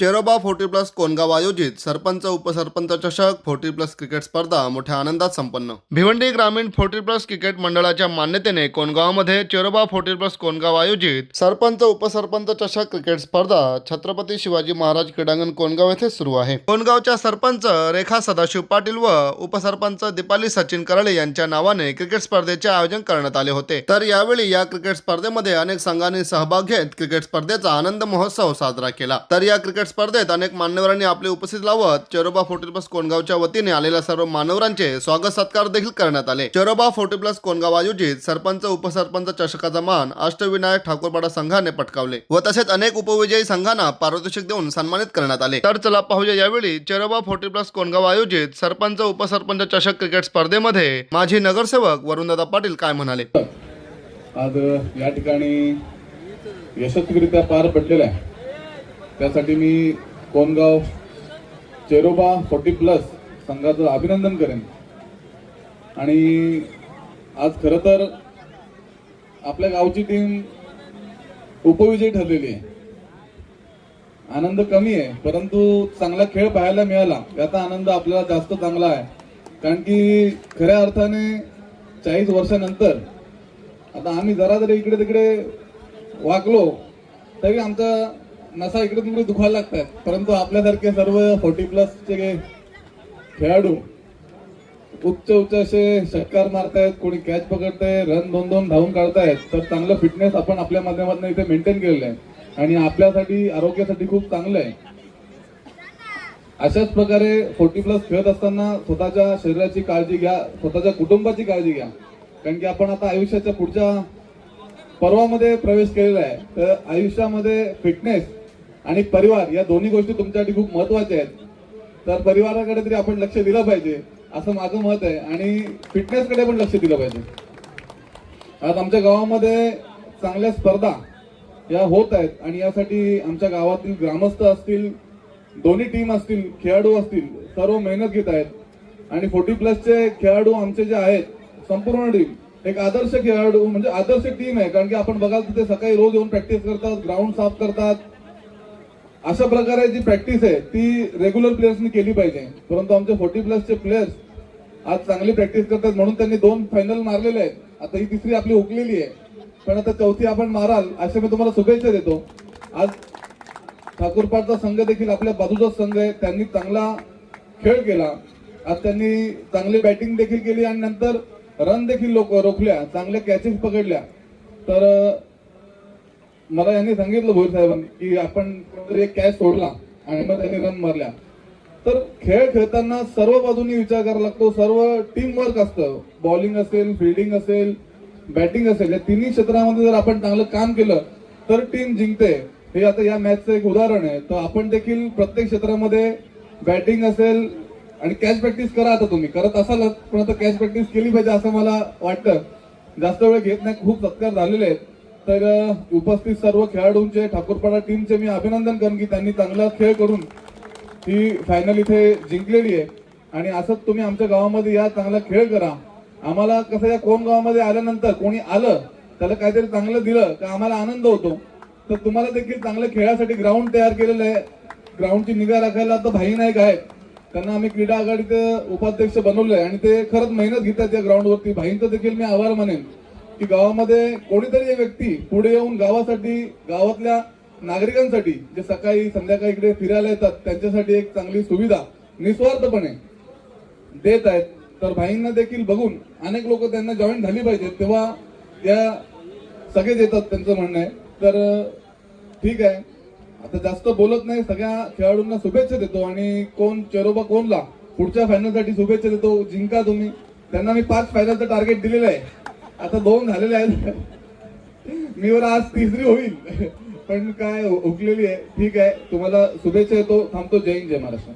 Cheiraoba forty plus कोनगाव आयोजित सरपंच उपसरपंच चषक फोर्टी प्लस क्रिकेट स्पर्धा मोठ्या आनंदात संपन्न. भिवंडी ग्रामीण फोर्टी प्लस क्रिकेट मंडळाच्या मान्यतेने कोणगावमध्ये चेरोबा फोर्टी प्लस कोणगाव आयोजित सरपंच उपसरपंच चषक क्रिकेट स्पर्धा छत्रपती शिवाजी महाराज क्रीडांगण कोणगाव येथे सुरू आहे. कोणगावच्या सरपंच रेखा सदाशिव पाटील व उपसरपंच दीपाली सचिन कराळे यांच्या नावाने क्रिकेट स्पर्धेचे आयोजन करण्यात आले होते. तर यावेळी या क्रिकेट स्पर्धेमध्ये अनेक संघांनी सहभाग घेत क्रिकेट स्पर्धेचा आनंद महोत्सव साजरा केला. तर या क्रिकेट स्पर्धेत अनेक मान्यवरांनी आपली उपस्थिती लावत चेरोबा फोर्टी प्लस कोणगावच्या वतीने आलेल्या सर्व मानवरांचे स्वागत सत्कार देखील करण्यात आले. चेरोबा फोर्टी प्लस कोणगाव आयोजित सरपंच उपसरपंच चषकाचा मान अष्टविनायक ठाकूरपाडा संघाने पटकावले व तसेच अनेक उपविजयी संघांना पारितोषिक देऊन सन्मानित करण्यात आले. तर चला पाहूया यावेळी चेरोबा फोर्टी प्लस कोणगाव आयोजित सरपंच उपसरपंच चषक क्रिकेट स्पर्धेमध्ये माजी नगरसेवक वरुणदादा पाटील काय म्हणाले? आज या ठिकाणी यशस्वीरित्या पार पडलेल्या त्यासाठी मी कोणगाव चेरोबा फोर्टी प्लस संघाचं अभिनंदन करेन. आणि आज खरं तर आपल्या गावची टीम उपविजयी ठरलेली आहे. आनंद कमी आहे परंतु चांगला खेळ पाहायला मिळाला. याचा आनंद आपल्याला जास्त चांगला आहे. कारण की खऱ्या अर्थाने चाळीस वर्षानंतर आता आम्ही जरा जरी इकडे तिकडे वागलो तरी आमचा नसा इकडे तिकडे दुखायला लागतात परंतु आपल्यासारखे सर्व फोर्टी प्लसचे खेळाडू उच्च उच्च असे षटकार मारतायत कोणी कॅच पकडताय रन दोन दोन धावून काढतायत तर चांगलं फिटनेस आपण आपल्या माध्यमातून इथे मेंटेन केलेलं आहे. आणि आपल्यासाठी आरोग्यासाठी खूप चांगलं आहे. अशाच प्रकारे फोर्टी प्लस खेळत असताना स्वतःच्या शरीराची काळजी घ्या स्वतःच्या कुटुंबाची काळजी घ्या. कारण की आपण आता आयुष्याच्या पुढच्या पर्वामध्ये प्रवेश केलेला आहे. तर आयुष्यामध्ये फिटनेस आणि परिवार या दोन्ही गोष्टी तुमच्यासाठी खूप महत्त्वाच्या आहेत. तर परिवाराकडे तरी आपण लक्ष दिलं पाहिजे असं माझं मत आहे. आणि फिटनेसकडे पण लक्ष दिलं पाहिजे. आज आमच्या गावामध्ये चांगल्या स्पर्धा या होत आहेत. आणि यासाठी आमच्या गावातील ग्रामस्थ असतील दोन्ही टीम असतील खेळाडू असतील सर्व मेहनत घेत आहेत. आणि फोर्टी प्लसचे खेळाडू आमचे जे आहेत संपूर्ण टीम एक आदर्श खेळाडू म्हणजे आदर्श टीम आहे. कारण की आपण बघाल तिथे सकाळी रोज येऊन प्रॅक्टिस करतात ग्राउंड साफ करतात. अशा प्रकारे जी प्रॅक्टिस आहे ती रेग्युलर प्लेयर्सनी केली पाहिजे. परंतु आमचे फोर्टी प्लसचे प्लेयर्स आज चांगली प्रॅक्टिस करतात म्हणून त्यांनी दोन फायनल मारलेले आहेत. आता ही तिसरी आपली हुकलेली आहे. पण आता चौथी आपण माराल असे मी तुम्हाला शुभेच्छा देतो. आज ठाकूरपाडचा संघ देखील आपल्या बाजूचा संघ आहे. त्यांनी चांगला खेळ केला. आज त्यांनी चांगली बॅटिंग देखील केली आणि नंतर रन देखील लोक रोखल्या चांगल्या कॅचेस पकडल्या. तर मला यांनी सांगितलं भोईर साहेबांनी की आपण कोणतरी एक कॅच सोडला आणि मग त्यांनी रन मारल्या. तर खेळ खेळताना सर्व बाजूनी विचार करावा लागतो सर्व टीम वर्क असतं. बॉलिंग असेल फिल्डिंग असेल बॅटिंग असेल या तिन्ही क्षेत्रामध्ये जर आपण चांगलं काम केलं तर टीम जिंकते. हे आता या मॅचचं एक उदाहरण आहे. तर आपण देखील प्रत्येक क्षेत्रामध्ये बॅटिंग असेल आणि कॅच प्रॅक्टिस करा आता तुम्ही. करत असालच पण आता कॅच प्रॅक्टिस केली पाहिजे असं मला वाटतं. जास्त वेळ घेत नाही खूप सत्कार झालेले आहेत. तर उपस्थित सर्व खेळाडूंचे ठाकूरपाडा टीमचे मी अभिनंदन करेन की त्यांनी चांगला खेळ करून ही फायनल इथे जिंकलेली आहे. आणि असंच तुम्ही आमच्या गावामध्ये या चांगला खेळ करा. आम्हाला कसं या कोण गावामध्ये आल्यानंतर कोणी आलं त्याला काहीतरी चांगलं दिलं तर आम्हाला आनंद होतो. तर तुम्हाला देखील चांगलं खेळासाठी ग्राउंड तयार केलेलं आहे. ग्राउंडची निगा राखायला आता भाई नाईक आहेत. त्यांना आम्ही क्रीडा आघाडीचे उपाध्यक्ष बनवले आहे आणि ते खरंच मेहनत घेतात या ग्राउंडवरती भाईंचं देखील मी आभार मानेन. की गावामध्ये कोणीतरी एक व्यक्ती पुढे येऊन गावासाठी गावातल्या नागरिकांसाठी जे सकाळी संध्याकाळी इकडे फिरायला येतात त्यांच्यासाठी एक चांगली सुविधा निस्वार्थपणे देत आहेत. तर भाईंना देखील बघून अनेक लोक त्यांना जॉईन झाली पाहिजेत तेव्हा या सगळेच येतात त्यांचं म्हणणं आहे. तर ठीक आहे. आता जास्त बोलत नाही सगळ्या खेळाडूंना शुभेच्छा देतो आणि कोण चेरोबा कोणला पुढच्या फायनलसाठी शुभेच्छा देतो. जिंका तुम्ही. त्यांना मी पाच फायनलचं टार्गेट दिलेलं आहे. आता दोन झालेले आहेत. मी वर आज तिसरी होईल. पण काय हुकलेली आहे. ठीक आहे. तुम्हाला शुभेच्छा येतो थांबतो. जय हिंद जय महाराष्ट्र.